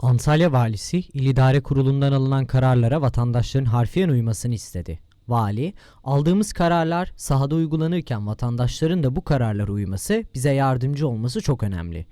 Antalya Valisi, İl İdare Kurulu'ndan alınan kararlara vatandaşların harfiyen uymasını istedi. Vali, aldığımız kararlar sahada uygulanırken vatandaşların da bu kararlara uyması, bize yardımcı olması çok önemli.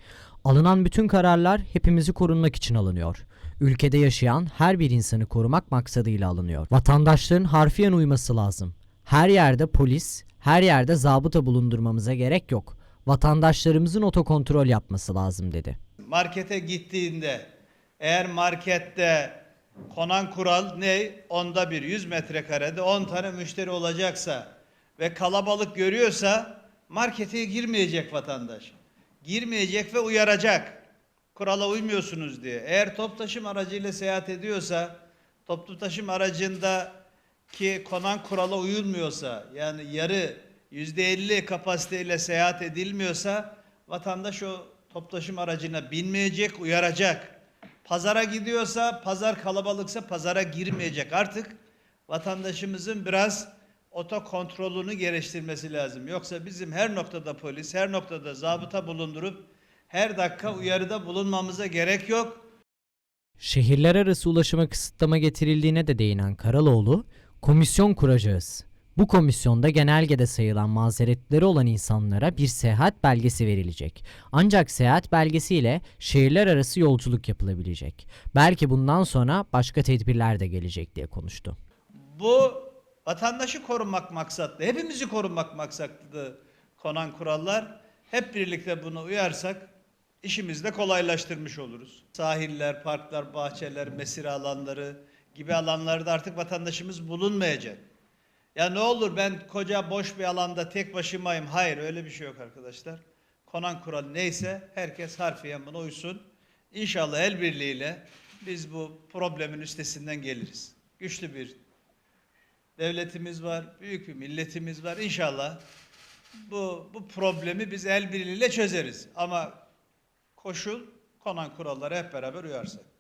Alınan bütün kararlar hepimizi korunmak için alınıyor. Ülkede yaşayan her bir insanı korumak maksadıyla alınıyor. Vatandaşların harfiyen uyması lazım. Her yerde polis, her yerde zabıta bulundurmamıza gerek yok. Vatandaşlarımızın otokontrol yapması lazım dedi. markete gittiğinde eğer markette konan kural ne? Onda bir 100 metrekarede 10 tane müşteri olacaksa ve kalabalık görüyorsa markete girmeyecek vatandaş. Girmeyecek ve uyaracak. Kurala uymuyorsunuz diye. Eğer top taşım aracıyla seyahat ediyorsa toplu taşım aracında ki konan kurala uyulmuyorsa yani yarı yüzde elli kapasiteyle seyahat edilmiyorsa vatandaş o toplu taşıma aracına binmeyecek, uyaracak. Pazara gidiyorsa, pazar kalabalıksa pazara girmeyecek. Artık vatandaşımızın biraz oto kontrolünü geliştirmesi lazım. Yoksa bizim her noktada polis, her noktada zabıta bulundurup her dakika uyarıda bulunmamıza gerek yok. Şehirler arası ulaşıma kısıtlama getirildiğine de değinen Karaloğlu, komisyon kuracağız. Bu komisyonda genelgede sayılan mazeretleri olan insanlara bir seyahat belgesi verilecek. Ancak seyahat belgesiyle şehirler arası yolculuk yapılabilecek. Belki bundan sonra başka tedbirler de gelecek diye konuştu. Bu vatandaşı korumak maksatlı, hepimizi korumak maksatlı konan kurallar. Hep birlikte bunu uyarsak işimizi de kolaylaştırmış oluruz. Sahiller, parklar, bahçeler, mesire alanları gibi alanlarda artık vatandaşımız bulunmayacak. Ya ne olur ben koca boş bir alanda tek başımayım. Hayır öyle bir şey yok arkadaşlar. Konan kural neyse herkes harfiyen buna uysun. İnşallah el birliğiyle biz bu problemin üstesinden geliriz. Güçlü bir devletimiz var, büyük bir milletimiz var. İnşallah bu, bu problemi biz el birliğiyle çözeriz. Ama koşul konan kurallara hep beraber uyarsak.